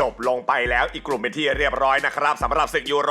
จบลงไปแล้วอีกกลุ่มเป็นที่เรียบร้อยนะครับสำหรับศึกยูโร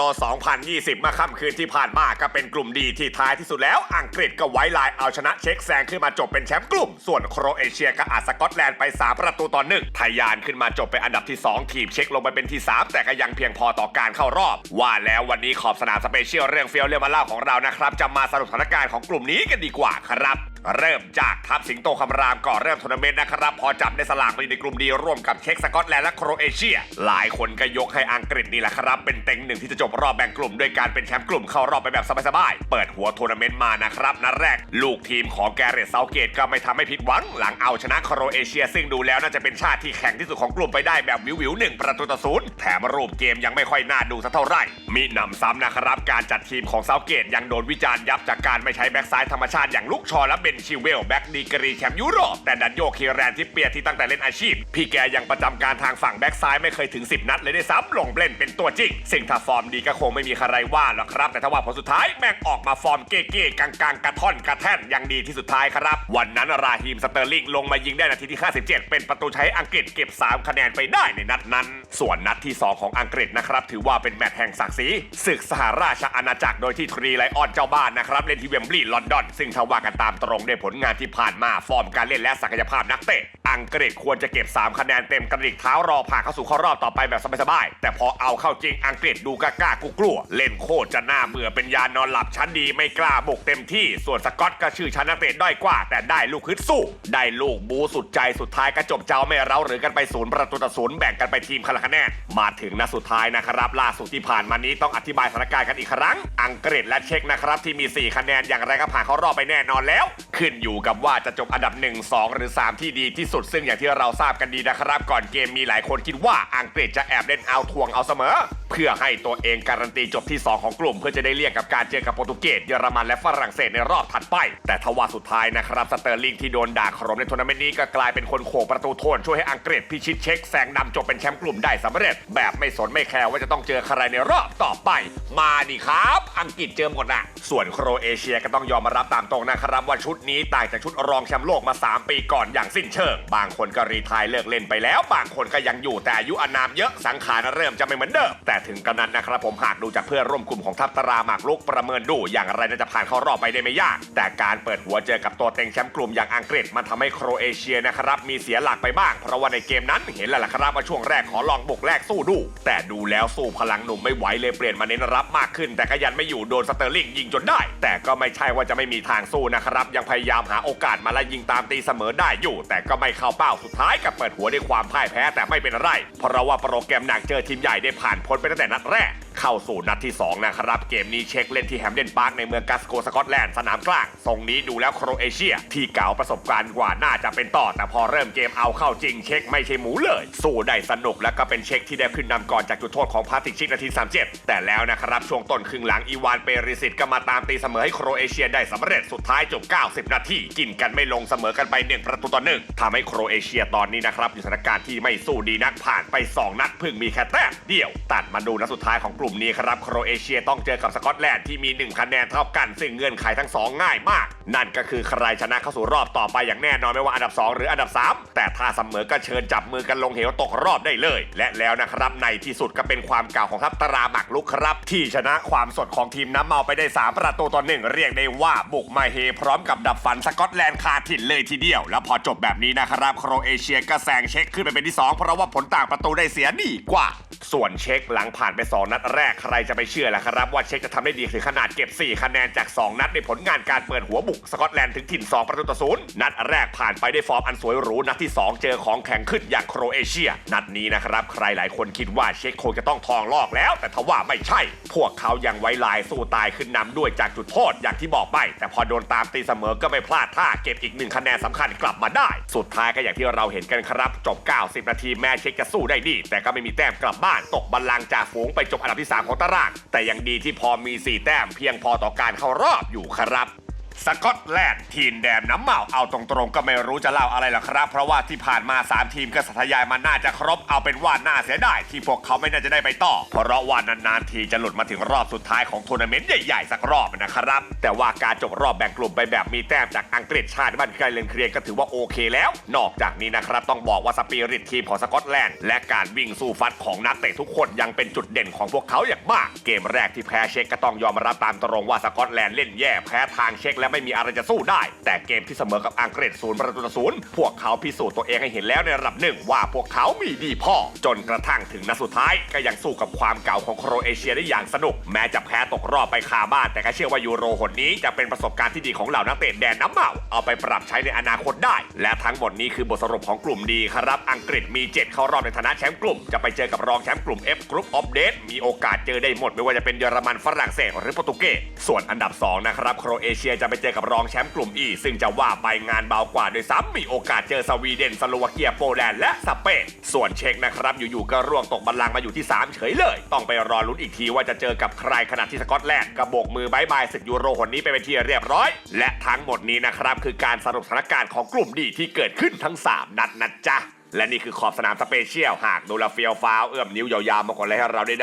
2020มาค่ำคืนที่ผ่านมาก็เป็นกลุ่มดีที่ท้ายที่สุดแล้ว อังกฤษก็ไว้ลายเอาชนะเช็กแซงขึ้นมาจบเป็นแชมป์กลุ่ม ส่วนโครเอเชียก็อาจสกอตแลนด์ไป 3 ประตูต่อหนึ่งทยานขึ้นมาจบเป็นอันดับที่ 2 ทีมเช็กลงไปเป็นที่ 3 แต่ก็ยังเพียงพอต่อการเข้ารอบ ว่าแล้ววันนี้ขอบสนามสเปเชียลเรื่องเฟียวเรื่องมาเล่าของเรานะครับจะมาสรุปสถานการณ์ของกลุ่มนี้กันดีกว่าครับ เริ่มจากทัพสิงโตคำรามก่อนเริ่มทัวร์นาเมนต์นะครับ พอจับได้สลากไปในกลุ่มดีร่วมกับเช็กสกอตแลนด์และโครเอเชีย หลายคนก็ยกให้อังกฤษนี่แหละครับ เป็นเต็งหนึ่งที่จะจบรอบแบ่งกลุ่มด้วยการเป็นแชมป์กลุ่มเข้ารอบไปแบบสบายๆเปิดหัวทัวร์นาเมนต์มานะครับนัดแรก ลูกทีมของแกเรตเซาเกตก็ไม่ทำให้ผิดหวัง หลังเอาชนะโครเอเชีย ซึ่งดูแล้วน่าจะเป็นชาติที่แข็งที่สุดของกลุ่มไปได้แบบวิวๆหนึ่งประตูต่อศูนย์แถมรูปเกมยังไม่ค่อยน่าดูสักเท่าไหร่มีหนำซ้ำนะครับการจัดทีมของเซาเกตยังโดนวิจารณ์ยับจากการไม่ใช้แบ็กซ้ายธรรมชาติอย่างลุกชอและเบนชิเวลแบ็กดีกรีแชมป์ยุโรป แต่ดันโยคีแรนที่เปียที่ตั้งแต่เล่นอาชีพ พี่แกยังประจำการทางฝั่งแบ็กซ้ายไม่เคยถึง 10 นัดเลยได้วยซ้ำลงเล่นเป็นตัวจริง สิ่งถ้าฟอร์มดีก็คงไม่มีใครว่าหรอกครับ แต่ถ้าว่าผลสุดท้ายแม่งออกมาฟอร์มเก้ๆกลางๆกระท่อนกระแท่นยังดีที่สุดท้ายครับ วันนั้นราฮีมสเตอร์ลิงลงมายิงได้นาทีที่ 57 เป็นประตูใช้อังกฤษเก็บ 3 คะแนนไปได้ในนัดนั้น ส่วนนัดที่ 2 ของอังกฤษนะครับถือว่าเป็นแมตช์แห่งศักดิ์ศรีศึกสหราชอาณาจักรโดยที่ทรีไลออนเจ้าบ้านนะครับเล่นที่เวมบลีย์ลอนดอนซึ่งถ้าว่ากันตามตรงด้วยผลงานที่ผ่านมาฟอร์มการเล่นและศักยภาพนักเตะ อังกฤษควรจะเก็บ 3 คะแนนเต็มกระดิกเท้ารอผ่านเข้าสู่ข้ารอบต่อไปแบบสบายๆแต่พอเอาเข้าจริงอังกฤษดูกล้ากๆกลัวเล่นโคตรจะหน่าเบื่อเป็นยานอนหลับชั้นดีไม่กล้าบุกเต็มที่ ส่วนสกอตก็ชื่อชั้นนักเตะด้อยกว่า แต่ได้ลูกฮึดสู้ ได้ลูกบูสุดใจสุดท้ายก็จบเจ้าไม่เร้าหรือกันไปศูนย์ประตูต่อศูนย์แบ่งกันไปทีมคนละคะแนนมาถึงนัดสุดท้ายนะครับล่าสุดที่ผ่านมานี้ต้องอธิบายสถานการณ์กันอีกครั้ง อังกฤษและเช็กนะครับที่มี 4 คะแนนอย่างไรก็ผ่านเข้ารอบไปแน่นอนแล้วขึ้นอยู่กับว่าจะจบอันดับ 1 2 หรือ 3 ที่ดีที่สุดซึ่งอย่างที่เราทราบกันดีนะครับ ก่อนเกมมีหลายคนคิดว่าอังกฤษจะแอบเล่นเอาทวงเอาเสมอ เพื่อให้ตัวเองการันตีจบที่ 2 ของกลุ่ม เพื่อจะได้เลี่ยงกับการเจอกับโปรตุเกสเยอรมันและฝรั่งเศสในรอบถัดไป แต่ทว่าสุดท้ายนะครับสเตอร์ลิงที่โดนด่าขรมในทัวร์นาเมนต์นี้ก็กลายเป็นคนโขกประตูโทษช่วยให้อังกฤษพิชิตเช็คแซงนำจบเป็นแชมป์กลุ่มได้สำเร็จ แบบไม่สนไม่แคร์ว่าจะต้องเจอใครในรอบต่อไป มาดิครับ อังกฤษเจอหมดอะส่วนโครเอเชียก็ต้องยอมมารับตามตรงนะครับว่าชุดนี้ต่างจากชุดรองแชมป์โลกมา 3 ปีก่อนอย่างสิ้นเชิง บางคนก็รีทายเลิกเล่นไปแล้ว บางคนก็ยังอยู่แต่อายุอานามเยอะสังขารเริ่มจะไม่เหมือนเดิมแต่ถึงกระนั้นนะครับผมหากดูจากเพื่อนร่วมกลุ่มของทัพตราหมากลุกประเมินดูอย่างไรน่าจะผ่านเข้ารอบไปได้ไม่ยาก แต่การเปิดหัวเจอกับตัวเต็งแชมป์กลุ่มอย่างอังกฤษมันทำให้โครเอเชียนะครับมีเสียหลักไปบ้าง เพราะว่าในเกมนั้นเห็นแล้วล่ะครับว่าช่วงแรกขอลองบุกแรกสู้ดู แต่ดูแล้วสู้พลังหนุ่มไม่ไหวเลยเปลี่ยนมาเน้นรับมากขึ้น แต่ก็ยันไม่อยู่โดนสเตอร์ลิงยิงจนได้ แต่ก็ไม่ใช่ว่าจะไม่มีทางสู้นะครับยังพยายามหาโอกาสมาและยิงตามตีเสมอได้อยู่ แต่ก็ไม่เข้าเป้าสุดท้ายกับเปิดหัวด้วยความพ่ายแพ้แต่ไม่เป็นไร เพราะว่าโปรแกรมหนักเจอทีมใหญ่ได้ผ่านพ้นไปตั้งแต่นัดแรกเข้าสู่นัดที่ 2 นะครับ เกมนี้เช็คเล่นที่แฮมเดนพาร์คในเมืองกัสโกสกอตแลนด์สนามกลางทรงนี้ดูแล้วโครเอเชีย ที่เก่าประสบการณ์กว่าน่าจะเป็นต่อ แต่พอเริ่มเกมเอาเข้าจริงเช็คไม่ใช่หมูเลย สู้ได้สนุกแล้วก็เป็นเช็คที่ได้ขึ้นนำก่อนจากจุดโทษของพาติชิกนาที 37 แต่แล้วนะครับช่วงต้นครึ่งหลังอีวานเปริสิตก็มาตามตีเสมอให้โครเอเชียได้สำเร็จสุดท้ายจบ 90 นาทีกินกันไม่ลงเสมอกันไปหนึ่งประตูต่อหนึ่งทำให้โครเอเชียตอนนี้นะครับอยู่สถานการณ์ที่ไม่สู้ดีนักผ่านไป 2 นัดเพิ่งมีแค่แต้มเดียว ตัดมาดูนัดสุดท้ายของลุ่มนี้ครับโครเอเชียต้องเจอกับสกอตแลนด์ที่มี 1 คะแนนเท่ากัน ซึ่งเงื่อนไขทั้ง 2 ง่ายมาก นั่นก็คือใครชนะเข้าสู่รอบต่อไปอย่างแน่นอนไม่ว่าอันดับ 2 หรืออันดับ 3 แต่ถ้าเสมอก็เชิญจับมือกันลงเหวตกรอบได้เลย และแล้วนะครับในที่สุดก็เป็นความเก่าของทัพตราหมักลุกครับ ที่ชนะความสดของทีมน้ำเมาไปได้ 3 ประตูต่อหนึ่งเรียกได้ว่าบุกมาเฮพร้อมกับดับฝันสกอตแลนด์คาถิ่นเลยทีเดียว แล้วพอจบแบบนี้นะครับโครเอเชียก็แซงเช็คขึ้นไปเป็นที่ 2 เพราะว่าผลต่างประตูได้เสียดีกว่า ส่วนเช็คหลังผ่านไป 2 นัดแรกใครจะไปเชื่อล่ะครับ ว่าเช็คจะทำได้ดีถึงขนาดเก็บ 4 คะแนนจาก 2 นัดในผลงานการเปิดหัวบุกสกอตแลนด์ถึงถิ่น 2 ประตูต่อศูนย์นัดแรกผ่านไปได้ฟอร์มอันสวยหรูนัดที่ 2 เจอของแข็งขึ้นอย่างโครเอเชีย นัดนี้นะครับใครหลายคนคิดว่าเช็คคงจะต้องทองลอกแล้ว แต่ทว่าไม่ใช่ พวกเขายังไว้ลายสู้ตายขึ้นนำด้วยจากจุดโทษอย่างที่บอกไป แต่พอโดนตามตีเสมอก็ไม่พลาดท่าเก็บอีกหนึ่งคะแนนสำคัญกลับมาได้ สุดท้ายก็อย่างที่เราเห็นกันครับ จบ 90 นาทีแม้เช็คจะสู้ได้ดี แต่ก็ไม่มีแต้มกลับบ้านตกบัลลังก์จากฝูงไปจบอันดับที่3 ของตาราง แต่ยังดีที่พอมี 4 แต้มเพียงพอต่อการเข้ารอบอยู่ครับ สกอตแลนด์ทีมแดนน้ำเมาเอาตรงๆก็ไม่รู้จะเล่าอะไรหรอกครับ เพราะว่าที่ผ่านมา 3 ทีมก็สัทยายมาน่าจะครบเอาเป็นว่าน่าเสียดายที่พวกเขาไม่น่าจะได้ไปต่อ เพราะว่านานๆทีจะหลุดมาถึงรอบสุดท้ายของทัวร์นาเมนต์ใหญ่ๆสักรอบนะครับ แต่ว่าการจบรอบแบ่งกลุ่มไปแบบมีแต้มจากอังกฤษชาติบ้านใกล้เรือนเคลียร์ก็ถือว่าโอเคแล้ว นอกจากนี้นะครับต้องบอกว่าสปิริตทีมของสกอตแลนด์และการวิ่งสู้ฟัดของนักเตะทุกคนยังเป็นจุดเด่นของพวกเขาอย่างมาก เกมแรกที่แพ้เช็กก็ต้องยอมรับตามตรงว่าสกอตแลนด์เล่นแย่แพ้ทางเช็กและไม่มีอะไรจะสู้ได้ แต่เกมที่เสมอกับอังกฤษศูนย์ประตูต่อศูนย์พวกเขาพิสูจน์ตัวเองให้เห็นแล้วในระดับหนึ่งว่าพวกเขามีดีพอ จนกระทั่งถึงนัดสุดท้ายก็ยังสู้กับความเก่าของโครเอเชียได้อย่างสนุก แม้จะแพ้ตกรอบไปคาบ้าน แต่ก็เชื่อว่ายูโรหนนี้จะเป็นประสบการณ์ที่ดีของเหล่านักเตะแดนน้ำเมาเอาไปปรับใช้ในอนาคตได้ และทั้งหมดนี้คือบทสรุปของกลุ่มดีครับอังกฤษมี 7 เข้ารอบในฐานะแชมป์กลุ่มจะไปเจอกับรองแชมป์กลุ่ม F Group of Death มีโอกาสเจอได้หมดไม่ว่าจะเป็นเยอรมันฝรั่งเศสหรือโปรตุเกสส่วนอันดับ2นะครับโครเอเชียจะไปเจอกับรองแชมป์กลุ่ม E ซึ่งจะว่าไปงานเบากว่าโดยซ้ำมีโอกาสเจอสวีเดนสโลวาเกียโปแลนด์และสเปนส่วนเช็กนะครับอยู่ๆก็ร่วงตกบัลลังก์มาอยู่ที่ 3 เฉยเลย ต้องไปรอลุ้นอีกทีว่าจะเจอกับใครขณะที่สกอตแลนด์กระโบกมือบายบายศึกยูโรหนนี้ไปเป็นที่เรียบร้อย และทั้งหมดนี้นะครับคือการสรุปสถานการณ์ของกลุ่มดีที่เกิดขึ้นทั้ง 3 นัดนะจ๊ะและนี่คือขอบสนามสเปเชียลหากดูแลเฟียวฟ้าวเอื้อมนิ้วยาวๆมาก่อนเลยให้เราด้วย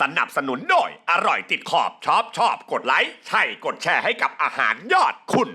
สนับสนุนโดยอร่อยติดขอบชอบชอบกดไลค์ใช่กดแชร์ให้กับอาหารยอดคุณ